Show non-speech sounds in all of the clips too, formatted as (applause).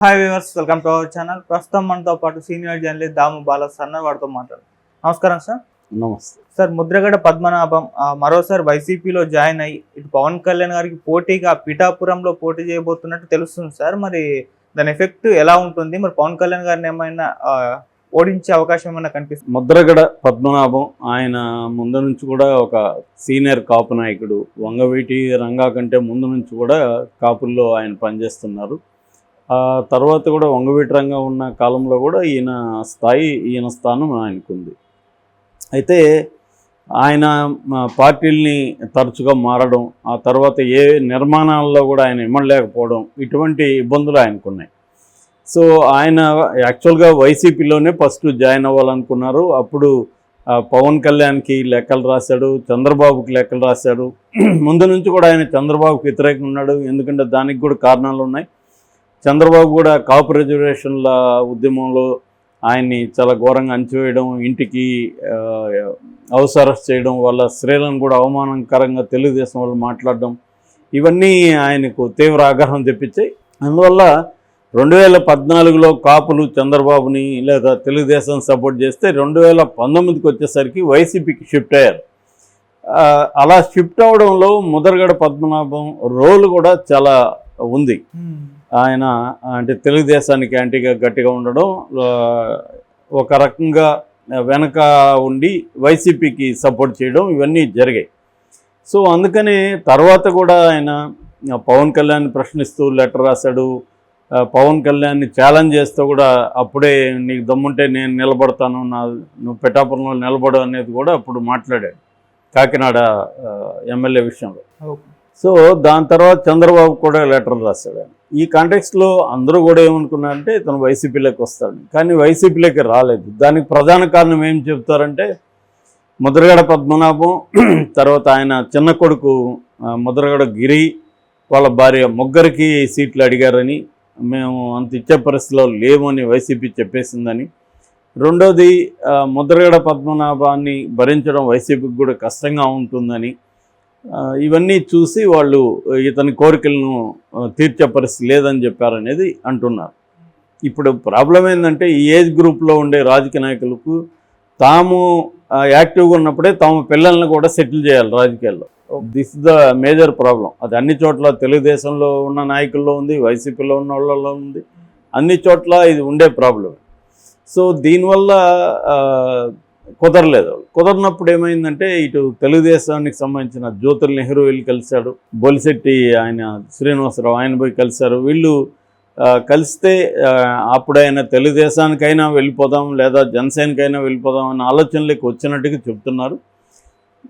Hi viewers welcome to our channel ప్రస్తుతం మనతో పాటు సీనియర్ జర్నలిస్ట్ దాము బాల సన్న వారితో మాట్లాడు. నమస్కారం సార్ నమస్తే. సార్ ముద్రగడ పద్మనాభం మరోసారి వైసీపీలో జాయిన్ అయ్యి ఇటు పవన్ కళ్యాణ్ గారికి పోటీగా పిఠాపురంలో పోటీ చేయబోతున్నట్టు తెలుస్తుంది సార్ మరి దాని ఎఫెక్ట్ ఎలా ఉంటుంది? మరి పవన్ కళ్యాణ్ గారిని ఏమైనా ఓడించే అవకాశం ఏమైనా కనిపిస్తుంది? ముద్రగడ పద్మనాభం ఆయన ముందు నుంచి కూడా ఒక సీనియర్ కాపు నాయకుడు. వంగవీటి రంగా కంటే ముందు నుంచి కూడా కాపుల్లో ఆయన పనిచేస్తున్నారు. ఆ తర్వాత కూడా వంగవీటరంగా ఉన్న కాలంలో కూడా ఈయన స్థాయి ఈయన స్థానం ఆయనకుంది. అయితే ఆయన మా పార్టీల్ని తరచుగా మారడం ఆ తర్వాత ఏ నిర్మాణాల్లో కూడా ఆయన ఇమ్మడలేకపోవడం ఇటువంటి ఇబ్బందులు ఆయనకున్నాయి. సో ఆయన యాక్చువల్గా వైసీపీలోనే ఫస్ట్ జాయిన్ అవ్వాలనుకున్నారు. అప్పుడు పవన్ కళ్యాణ్కి లెక్కలు రాశాడు చంద్రబాబుకి లెక్కలు రాశాడు. ముందు నుంచి కూడా ఆయన చంద్రబాబుకి వ్యతిరేకంగా ఉన్నాడు. ఎందుకంటే దానికి కూడా కారణాలు ఉన్నాయి చంద్రబాబు కూడా కాపు రిజర్వేషన్ల ఉద్యమంలో ఆయన్ని చాలా ఘోరంగా అంచివేయడం ఇంటికి అవసరం హౌస్ అరెస్ట్ చేయడం వల్ల స్త్రీలను కూడా అవమానకరంగా తెలుగుదేశం వాళ్ళు మాట్లాడడం ఇవన్నీ ఆయనకు తీవ్ర ఆగ్రహం తెప్పించాయి అందువల్ల రెండు వేల పద్నాలుగులో కాపులు చంద్రబాబుని లేదా తెలుగుదేశం సపోర్ట్ చేస్తే రెండు వేల పంతొమ్మిదికి వచ్చేసరికి వైసీపీకి షిఫ్ట్ అయ్యారు. అలా షిఫ్ట్ అవడంలో ముదరగడ పద్మనాభం రోల్ కూడా చాలా ఉంది. ఆయన అంటే తెలుగుదేశానికి యాంటీగా గట్టిగా ఉండడం ఒక రకంగా వెనక ఉండి వైసీపీకి సపోర్ట్ చేయడం ఇవన్నీ జరిగాయి. సో అందుకని తర్వాత కూడా ఆయన పవన్ కళ్యాణ్ ప్రశ్నిస్తూ లెటర్ రాశాడు. పవన్ కళ్యాణ్ని ఛాలెంజ్ చేస్తూ కూడా అప్పుడే నీకు దమ్ముంటే నేను నిలబడతాను నా నువ్వు పిఠాపురంలో నిలబడు అనేది కూడా అప్పుడు మాట్లాడాడు కాకినాడ ఎమ్మెల్యే విషయంలో. సో దాని తర్వాత చంద్రబాబు కూడా లెటర్ రాశాడు. ఆయన. ఈ కాంటెక్స్లో అందరూ కూడా ఏమనుకున్నారంటే ఇతను వైసీపీలోకి వస్తాడు. కానీ వైసీపీలోకి రాలేదు. దానికి ప్రధాన కారణం ఏం చెప్తారంటే ముద్రగడ పద్మనాభం తర్వాత ఆయన చిన్న కొడుకు ముద్రగడ గిరి వాళ్ళ భార్య ముగ్గురికి సీట్లు అడిగారని మేము అంత ఇచ్చే పరిస్థితిలో లేమని వైసీపీ చెప్పేసిందని. రెండోది ముద్రగడ పద్మనాభాన్ని భరించడం వైసీపీకి కూడా కష్టంగా ఉంటుందని. ఇవన్నీ చూసి వాళ్ళు ఇతని కోరికలను తీర్చే పరిస్థితి లేదని చెప్పారనేది అంటున్నారు. ఇప్పుడు ప్రాబ్లం ఏంటంటే ఈ ఏజ్ గ్రూప్లో ఉండే రాజకీయ నాయకులకు తాము యాక్టివ్గా ఉన్నప్పుడే తాము పిల్లల్ని కూడా సెటిల్ చేయాలి రాజకీయాల్లో. దిస్ ద మేజర్ ప్రాబ్లం అది అన్ని చోట్ల తెలుగుదేశంలో ఉన్న నాయకుల్లో ఉంది వైసీపీలో ఉన్న వాళ్ళలో ఉంది. అన్ని చోట్ల ఇది ఉండే ప్రాబ్లం సో దీనివల్ల కుదరలేదు. కుదరనప్పుడు ఏమైందంటే ఇటు తెలుగుదేశానికి సంబంధించిన జ్యోతుల్ నెహ్రూ వెళ్ళి కలిశాడు. బొలిశెట్టి ఆయన శ్రీనివాసరావు ఆయన పోయి కలిశారు. వీళ్ళు కలిస్తే ఆ, అప్పుడు ఆయన తెలుగుదేశానికైనా వెళ్ళిపోదాం లేదా జనసేనకైనా వెళ్ళిపోదాం అన్న ఆలోచనలోకి వచ్చినట్టుగా చెప్తున్నారు.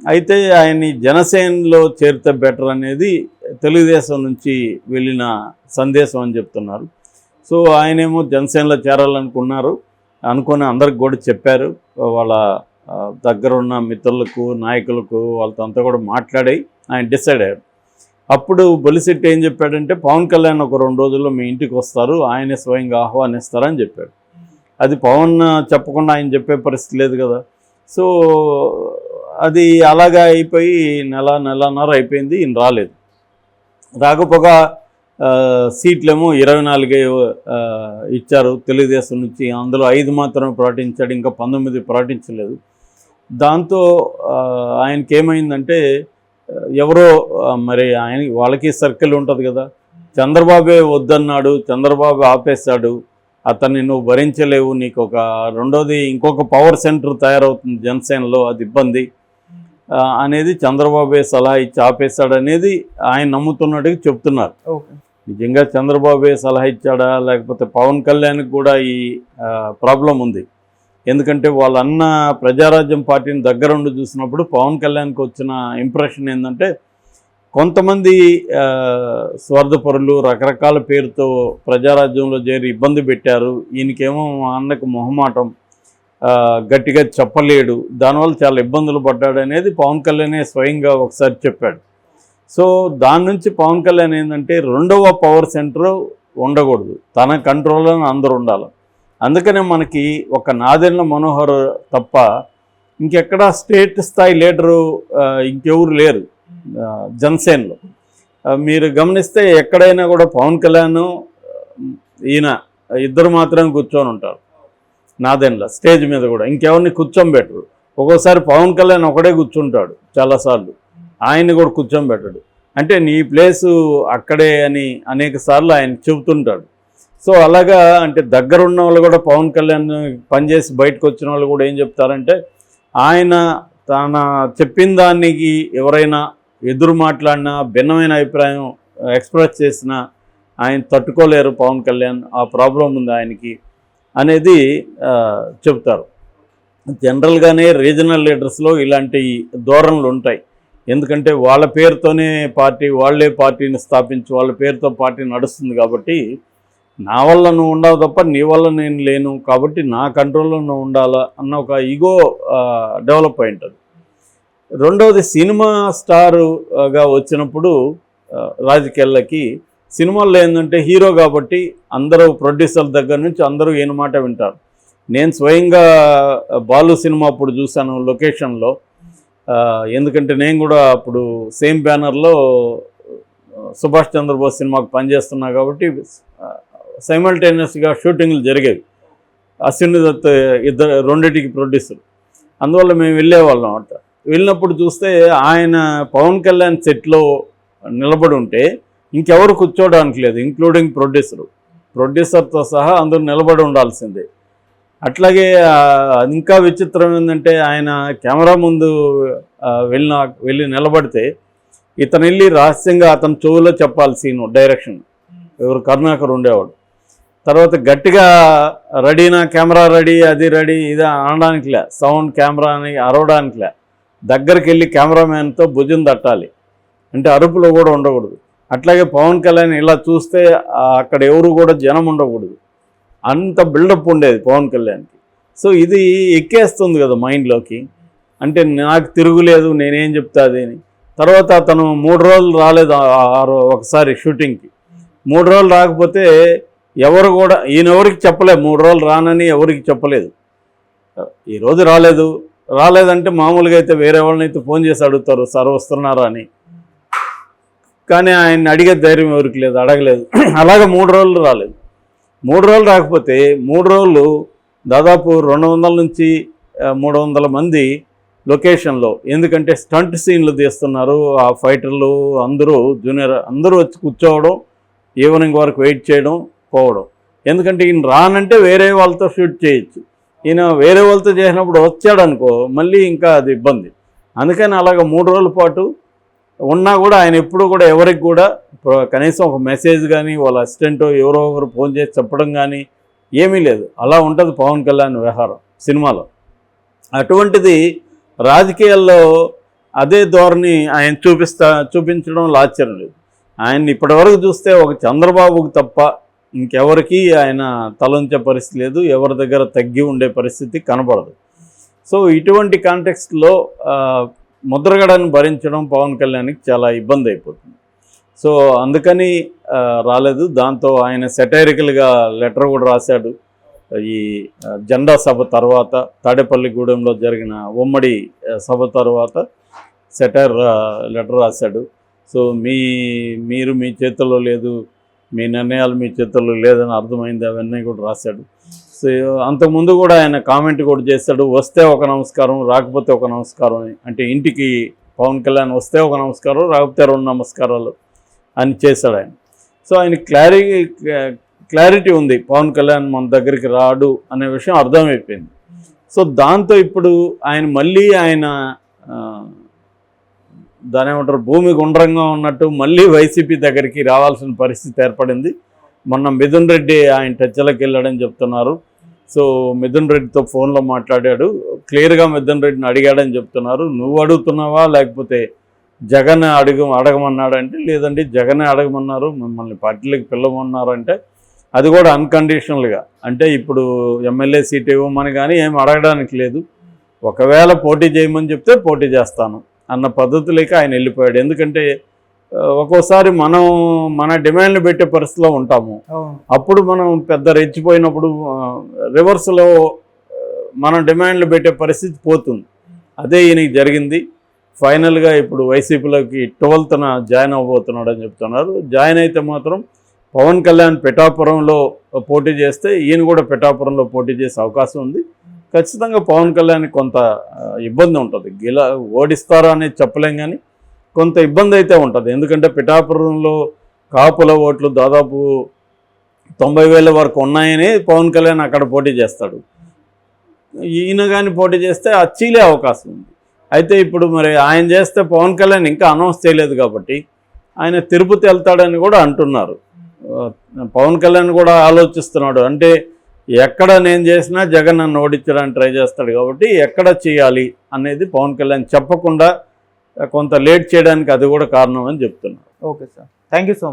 అయితే ఆయన్ని జనసేనలో చేరితే బెటర్ అనేది తెలుగుదేశం నుంచి వెళ్ళిన సందేశం అని చెప్తున్నారు. సో ఆయనేమో జనసేనలో చేరాలనుకున్నారు. అనుకొని అందరికి కూడా చెప్పారు. వాళ్ళ దగ్గర ఉన్న మిత్రులకు నాయకులకు వాళ్ళతో అంతా కూడా మాట్లాడి ఆయన డిసైడ్ అయ్యారు. అప్పుడు బొలిశెట్టి ఏం చెప్పాడంటే పవన్ కళ్యాణ్ ఒక రెండు రోజుల్లో మీ ఇంటికి వస్తారు ఆయనే స్వయంగా ఆహ్వానిస్తారని చెప్పాడు. అది పవన్ చెప్పకుండా ఆయన చెప్పే పరిస్థితి లేదు కదా. సో అది అలాగా అయిపోయి నెల నెలన్నర అయిపోయింది ఈయన రాలేదు. రాకపోగా సీట్లేమో ఇరవై నాలుగే ఇచ్చారు. తెలుగుదేశం నుంచి అందులో ఐదు మాత్రమే ప్రకటించాడు ఇంకా పంతొమ్మిది ప్రకటించలేదు. దాంతో ఆయనకి ఏమైందంటే ఎవరో మరి ఆయన వాళ్ళకి సర్కిల్ ఉంటుంది కదా. చంద్రబాబే వద్దన్నాడు చంద్రబాబు ఆపేశాడు. అతన్ని నువ్వు భరించలేవు నీకు ఒక రెండోది ఇంకొక పవర్ సెంటర్ తయారవుతుంది జనసేనలో అది ఇబ్బంది. అనేది చంద్రబాబే సలహా ఇచ్చి ఆపేశాడు అనేది ఆయన నమ్ముతున్నట్టుగా చెప్తున్నారు. ఓకే. నిజంగా చంద్రబాబే సలహా ఇచ్చాడా? లేకపోతే పవన్ కళ్యాణ్కి కూడా ఈ ప్రాబ్లం ఉంది. ఎందుకంటే వాళ్ళ అన్న ప్రజారాజ్యం పార్టీని దగ్గరుండి చూసినప్పుడు పవన్ కళ్యాణ్కి వచ్చిన ఇంప్రెషన్ ఏంటంటే కొంతమంది స్వార్థపరులు రకరకాల పేరుతో ప్రజారాజ్యంలో చేరి ఇబ్బంది పెట్టారు. ఈయనకేమో మా అన్నకు మొహమాటం గట్టిగా చెప్పలేడు. దానివల్ల చాలా ఇబ్బందులు పడ్డాడు అనేది పవన్ కళ్యాణే స్వయంగా ఒకసారి చెప్పాడు. సో దాని నుంచి పవన్ కళ్యాణ్ ఏంటంటే రెండవ పవర్ సెంటర్ ఉండకూడదు. తన కంట్రోల్లో అందరూ ఉండాలి. అందుకనే మనకి ఒక నాదెండ్ల మనోహర్ తప్ప ఇంకెక్కడ స్టేట్ స్థాయి లీడరు ఇంకెవరు లేరు జనసేనలో. మీరు గమనిస్తే ఎక్కడైనా కూడా పవన్ కళ్యాణ్ ఈయన ఇద్దరు మాత్రమే కూర్చొని ఉంటారు. నాదెండ్ల స్టేజ్ మీద కూడా. ఇంకెవరిని కూర్చోబెట్టరు. ఒక్కోసారి పవన్ కళ్యాణ్ ఒకడే కూర్చుంటాడు చాలాసార్లు. ఆయన్ని కూడా కూర్చోబెట్టడు. అంటే నీ ప్లేసు అక్కడే అని అనేక సార్లు ఆయన చెబుతుంటాడు. సో అలాగా అంటే దగ్గర ఉన్న వాళ్ళు కూడా పవన్ కళ్యాణ్ పనిచేసి బయటకు వచ్చిన వాళ్ళు కూడా ఏం చెప్తారంటే ఆయన తన చెప్పిన దానికి ఎవరైనా ఎదురు మాట్లాడినా భిన్నమైన అభిప్రాయం ఎక్స్ప్రెస్ చేసినా ఆయన తట్టుకోలేరు పవన్ కళ్యాణ్ ఆ ప్రాబ్లం ఉంది ఆయనకి అనేది చెప్తారు జనరల్గానే రీజనల్ లీడర్స్లో ఇలాంటి ధోరణులు ఉంటాయి. ఎందుకంటే వాళ్ళ పేరుతోనే పార్టీ వాళ్ళే పార్టీని స్థాపించి వాళ్ళ పేరుతో పార్టీ నడుస్తుంది కాబట్టి నా వల్ల నువ్వు ఉండవు తప్ప నీ వల్ల నేను లేను కాబట్టి నా కంట్రోల్లో నువ్వు ఉండాలా అన్న ఒక ఈగో డెవలప్ అయి ఉంటుంది రెండవది సినిమా స్టారుగా వచ్చినప్పుడు రాజకీయాలకి సినిమాల్లో ఏంటంటే హీరో కాబట్టి అందరూ ప్రొడ్యూసర్ దగ్గర నుంచి అందరూ ఈయన మాట వింటారు. నేను స్వయంగా బాలు సినిమా అప్పుడు చూశాను లొకేషన్లో. ఎందుకంటే నేను కూడా అప్పుడు సేమ్ బ్యానర్లో సుభాష్ చంద్రబోస్ సినిమాకు పనిచేస్తున్నా కాబట్టి సైమల్టేనియస్గా షూటింగ్లు జరిగేవి. అశ్విని దత్ ఇద్దరు రెండింటికి ప్రొడ్యూసర్ అందువల్ల మేము వెళ్ళేవాళ్ళం అంట వెళ్ళినప్పుడు చూస్తే ఆయన పవన్ కళ్యాణ్ సెట్లో నిలబడి ఉంటే ఇంకెవరు కూర్చోవడానికి లేదు ఇంక్లూడింగ్ ప్రొడ్యూసరు ప్రొడ్యూసర్తో సహా అందరూ నిలబడి ఉండాల్సిందే. అట్లాగే ఇంకా విచిత్రం ఏంటంటే ఆయన కెమెరా ముందు వెళ్ళిన వెళ్ళి నిలబడితే ఇతను వెళ్ళి రహస్యంగా అతని చెవులో చెప్పాలి సీను డైరెక్షన్. ఎవరు కరుణాకర్ ఉండేవాడు. తర్వాత గట్టిగా రెడీనా కెమెరా రెడీ అది రెడీ ఇది అనడానికిలే. సౌండ్ కెమెరా అని అరవడానికిలే. దగ్గరికి వెళ్ళి కెమెరామ్యాన్తో భుజం తట్టాలి. అంటే అరుపులో కూడా ఉండకూడదు. అట్లాగే పవన్ కళ్యాణ్ ఇలా చూస్తే అక్కడ ఎవరు కూడా జనం ఉండకూడదు. అంత బిల్డప్ ఉండేది పవన్ కళ్యాణ్కి. సో ఇది ఎక్కేస్తుంది కదా మైండ్లోకి. అంటే నాకు తిరుగులేదు నేనేం చెప్తా అది అని. తర్వాత తను మూడు రోజులు రాలేదు ఆ- ఒకసారి షూటింగ్కి. మూడు రోజులు రాకపోతే ఎవరు కూడా ఈయన ఎవరికి చెప్పలేదు మూడు రోజులు రానని ఎవరికి చెప్పలేదు. ఈరోజు రాలేదు. రాలేదంటే మామూలుగా అయితే వేరే వాళ్ళని అయితే ఫోన్ చేసి అడుగుతారు సార్ వస్తున్నారా? అని. కానీ ఆయన్ని అడిగే ధైర్యం ఎవరికి లేదు అడగలేదు. (clears throat) అలాగే మూడు రోజులు రాలేదు. మూడు రోజులు రాకపోతే మూడు రోజులు దాదాపు రెండు వందల నుంచి మూడు వందల మంది లొకేషన్లో ఎందుకంటే స్టంట్ సీన్లు తీస్తున్నారు. ఆ ఫైటర్లు అందరూ జూనియర్ అందరూ వచ్చి కూర్చోవడం ఈవినింగ్ వరకు వెయిట్ చేయడం పోవడం. ఎందుకంటే ఈయన రానంటే వేరే వాళ్ళతో షూట్ చేయొచ్చు. ఈయన వేరే వాళ్ళతో చేసినప్పుడు వచ్చాడనుకో మళ్ళీ ఇంకా అది ఇబ్బంది. అందుకని అలాగ మూడు రోజుల పాటు ఉన్నా కూడా ఆయన ఎప్పుడు కూడా ఎవరికి కూడా కనీసం ఒక మెసేజ్ కానీ వాళ్ళ అసిస్టెంట్ ఎవరో ఒకరు ఫోన్ చేసి చెప్పడం కానీ ఏమీ లేదు. అలా ఉంటుంది పవన్ కళ్యాణ్ వ్యవహారం సినిమాలో. అటువంటిది రాజకీయాల్లో అదే ధోరణి ఆయన చూపిస్తా చూపించడం ఆశ్చర్యం లేదు. ఆయన్ని ఇప్పటివరకు చూస్తే ఒక చంద్రబాబుకు తప్ప ఇంకెవరికి ఆయన తలంచే పరిస్థితి లేదు ఎవరి దగ్గర తగ్గి ఉండే పరిస్థితి కనపడదు. సో ఇటువంటి కాంటెక్స్ట్లో ముద్రగడను భరించడం పవన్ కళ్యాణ్కి చాలా ఇబ్బంది అయిపోతుంది. సో అందుకని రాలేదు. దాంతో ఆయన సెటైరికల్గా లెటర్ కూడా రాశాడు. ఈ జెండా సభ తర్వాత తాడేపల్లిగూడెంలో జరిగిన ఉమ్మడి సభ తర్వాత సెటైర్ లెటర్ రాశాడు. సో మీ మీరు మీ చేతుల్లో లేదు మీ నిర్ణయాలు మీ చేతుల్లో లేదని అర్థమైంది అవన్నీ కూడా రాశాడు. అంతకుముందు కూడా ఆయన కామెంట్ కూడా చేశాడు వస్తే ఒక నమస్కారం రాకపోతే ఒక నమస్కారం అని. అంటే ఇంటికి పవన్ కళ్యాణ్ వస్తే ఒక నమస్కారం రాకపోతే రెండు నమస్కారాలు అని చేశాడు ఆయన. సో ఆయన క్లారి క్లారిటీ ఉంది పవన్ కళ్యాణ్ మన దగ్గరికి రాడు అనే విషయం అర్థమైపోయింది. సో దాంతో ఇప్పుడు ఆయన మళ్ళీ ఆయన దాని ఏమంటారు భూమి గుండ్రంగా ఉన్నట్టు మళ్ళీ వైసీపీ దగ్గరికి రావాల్సిన పరిస్థితి ఏర్పడింది. మొన్న మిథున్ రెడ్డి ఆయన టచ్లోకి వెళ్ళాడని చెప్తున్నారు. సో మిథున్ రెడ్డితో ఫోన్లో మాట్లాడాడు. క్లియర్గా మిథున్ రెడ్డిని అడిగాడని చెప్తున్నారు. నువ్వు అడుగుతున్నావా? లేకపోతే జగన్ అడుగు అడగమన్నాడంటే లేదండి జగనే అడగమన్నారు. మిమ్మల్ని పార్టీలకు పిల్లమన్నారంటే అది కూడా అన్కండిషనల్గా. అంటే ఇప్పుడు ఎమ్మెల్యే సీట్ ఇవ్వమని కానీ ఏం అడగడానికి లేదు. ఒకవేళ పోటీ చేయమని చెప్తే పోటీ చేస్తాను అన్న పద్ధతిలోకి ఆయన వెళ్ళిపోయాడు. ఎందుకంటే ఒక్కోసారి మనం మన డిమాండ్లు పెట్టే పరిస్థితిలో ఉంటాము. అప్పుడు మనం పెద్ద రెచ్చిపోయినప్పుడు రివర్స్లో మనం డిమాండ్లు పెట్టే పరిస్థితి పోతుంది. అదే ఈయనకి జరిగింది. ఫైనల్గా ఇప్పుడు వైసీపీలోకి ట్వెల్త్న జాయిన్ అవ్వబోతున్నాడు అని చెప్తున్నారు. జాయిన్ అయితే మాత్రం పవన్ కళ్యాణ్ పిఠాపురంలో పోటీ చేస్తే ఈయన కూడా పిఠాపురంలో పోటీ చేసే అవకాశం ఉంది. ఖచ్చితంగా పవన్ కళ్యాణ్ కొంత ఇబ్బంది ఉంటుంది. గిలా ఓడిస్తారా అనేది చెప్పలేం కానీ కొంత ఇబ్బంది అయితే ఉంటుంది. ఎందుకంటే పిఠాపురంలో కాపుల ఓట్లు దాదాపు తొంభై వేల వరకు ఉన్నాయని పవన్ కళ్యాణ్ అక్కడ పోటీ చేస్తాడు. ఈయన కానీ పోటీ చేస్తే అది చీలే అవకాశం ఉంది. అయితే ఇప్పుడు మరి ఆయన చేస్తే పవన్ కళ్యాణ్ ఇంకా అనౌన్స్ చేయలేదు కాబట్టి ఆయన తిరుపతి వెళ్తాడని కూడా అంటున్నారు. పవన్ కళ్యాణ్ కూడా ఆలోచిస్తున్నాడు. అంటే ఎక్కడ నేను చేసినా జగన్ నన్ను ఓడించడానికి ట్రై చేస్తాడు కాబట్టి ఎక్కడ చేయాలి అనేది పవన్ కళ్యాణ్ చెప్పకుండా కొంత లేట్ చేయడానికి అది కూడా కారణం అని చెప్తున్నారు okay sir. Thank you so much.